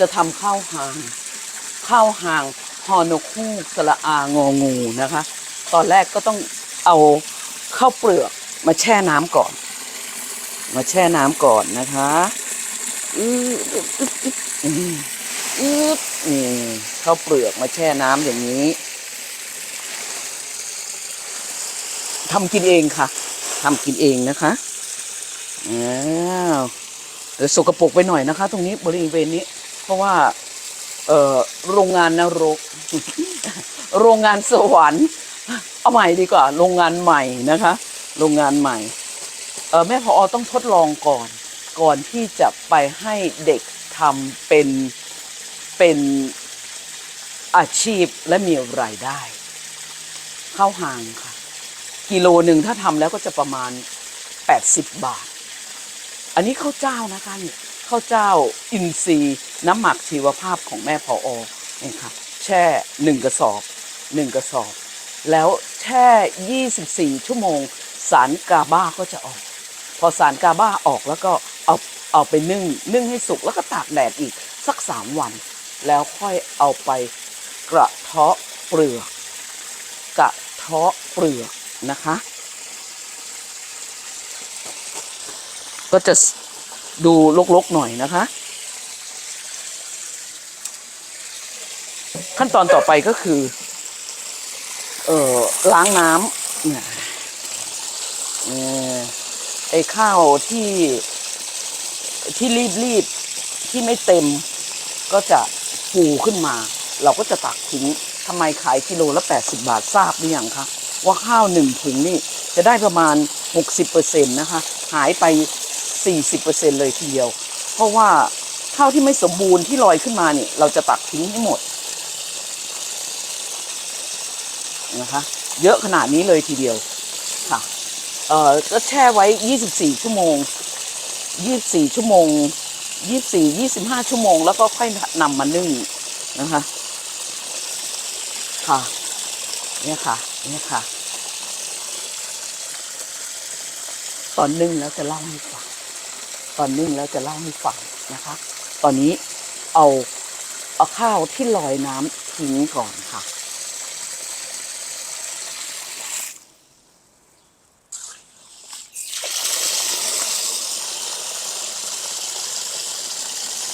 จะทำข้าวหางข้าวหางฮอนกฮูกสระอางองูนะคะ ตอนแรกก็ต้องเอาข้าวเปลือกมาแช่น้ำก่อน มาแช่น้ำก่อนนะคะอืออึ๊บอึ๊บอึ๊บอืมอึ๊บนี่ข้าวเปลือกมาแช่น้ำอย่างนี้ทำกินเองค่ะทำกินเองนะคะอ้าวแต่สกปรกไปหน่อยนะคะ ตรงนี้บริเวณนี้ ราะว่า เออโรงงานนรก โรงงานสวรรค์เอาใหม่ดีกว่า โรงงานใหม่นะคะ โรงงานใหม่ เออแม่พออต้องทดลองก่อน ก่อนที่จะไปให้เด็กทำเป็นเป็นอาชีพและมีรายได้เข้าห่างค่ะ กิโลหนึ่งถ้าทำแล้วก็จะประมาณ 80 บาท อันนี้ข้าวเจ้านะคะนี่ ข้าวเจ้าอินทรีย์ น้ำหมักชีวภาพของแม่พออนี่ค่ะแช่หนึ่งกระสอบหนึ่งกระสอบ แล้วแช่ 24 ชั่วโมง สารกาบ้าก็จะออก พอสารกาบ้าออกแล้วก็เอาเอาไปนึ่งนึ่งให้สุกแล้วก็ตากแดดอีกสักสามวัน แล้วค่อยเอาไปกระเทาะเปลือกกระเทาะเปลือกนะคะ ก็จะ ดูลกๆหน่อยนะคะ ขั้นตอนต่อไปก็คือ เอ่อล้างน้ำเนี่ยเอ่อไอ้ข้าวที่ที่รีบรีบๆที่ไม่เต็มก็จะฟูขึ้นมา เราก็จะตักทิ้งทำไมขายกิโลละ 80 บาททราบหรือยังคะว่าข้าวหนึ่งถุงนี่จะได้ประมาณ 60%นะคะ หายไป 40%เลยทีเดียว เพราะว่าข้าวที่ไม่สมบูรณ์ที่ลอยขึ้นมาเนี่ยเราจะตักทิ้งให้หมดนะคะเยอะขนาดนี้เลยทีเดียวค่ะเอ่อก็แช่ไว้ 24 ชั่วโมง 24 ชั่วโมง 24 25 ชั่วโมง แล้วก็ค่อยนำมานึ่งนะคะค่ะเนี่ยค่ะเนี่ยค่ะ ตอนนึ่งแล้วจะเล่าให้ฟัง ตอนนึ่งแล้วจะเล่าให้ฟังนะคะ ตอนนี้เอาเอาข้าวที่ลอยน้ำทิ้งก่อนค่ะ